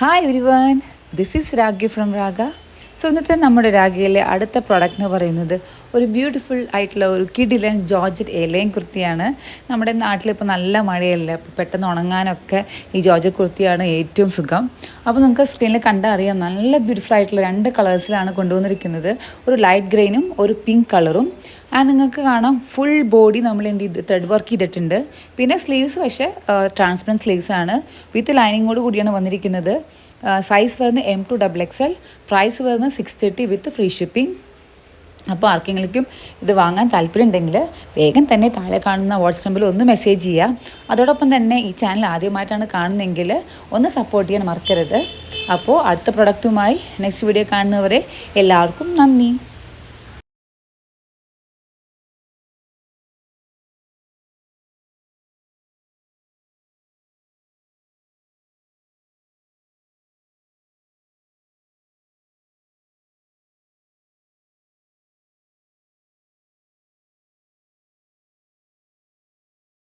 Hi everyone this is Ragi from Raga so ഇന്നത്തെ നമ്മുടെ രാഗയിലെ അടുത്ത പ്രോഡക്റ്റ് എന്ന് പറയുന്നത് ഒരു ബ്യൂട്ടിഫുൾ ആയിട്ടുള്ള ഒരു കിഡിലൻ ജോർജറ്റ് ഏലയും കുർത്തിയാണ്. നമ്മുടെ നാട്ടിലിപ്പോൾ നല്ല മഴയല്ലേ അപ്പോൾ പെട്ടെന്ന് ഉണങ്ങാനൊക്കെ ഈ ജോർജറ്റ് കുർത്തിയാണ് ഏറ്റവും സുഖം. അപ്പോൾ നിങ്ങൾക്ക് സ്ക്രീനിൽ കണ്ടാൽ അറിയാം നല്ല ബ്യൂട്ടിഫുൾ ആയിട്ടുള്ള രണ്ട് കളേഴ്സിലാണ് കൊണ്ടുവന്നിരിക്കുന്നത്. ഒരു ലൈറ്റ് ഗ്രെയിനും ഒരു പിങ്ക് കളറും ആ നിങ്ങൾക്ക് കാണാം ഫുൾ ബോഡി നമ്മൾ എന്ത് ചെയ്ത് ത്രെഡ് വർക്ക് ചെയ്തിട്ടുണ്ട്. പിന്നെ സ്ലീവ്സ് പക്ഷേ ട്രാൻസ്പെറന്റ് സ്ലീവ്സ് ആണ്. വിത്ത് ലൈനിങ്ങോട് കൂടിയാണ് വന്നിരിക്കുന്നത്. സൈസ് വരുന്നത് M to double X L price വരുന്നത് six thirty with free shipping അപ്പോൾ ആർക്കെങ്കിലും ഇത് വാങ്ങാൻ താല്പര്യമുണ്ടെങ്കിൽ വേഗം തന്നെ താഴെ കാണുന്ന വാട്സ് നമ്പറിൽ ഒന്ന് മെസ്സേജ് ചെയ്യുക അതോടൊപ്പം തന്നെ ഈ ചാനൽ ആദ്യമായിട്ടാണ് കാണുന്നതെങ്കിൽ ഒന്ന് സപ്പോർട്ട് ചെയ്യാൻ മറക്കരുത്. അപ്പോൾ അടുത്ത പ്രൊഡക്റ്റുമായി നെക്സ്റ്റ് വീഡിയോ കാണുന്നവരെ എല്ലാവർക്കും നന്ദി.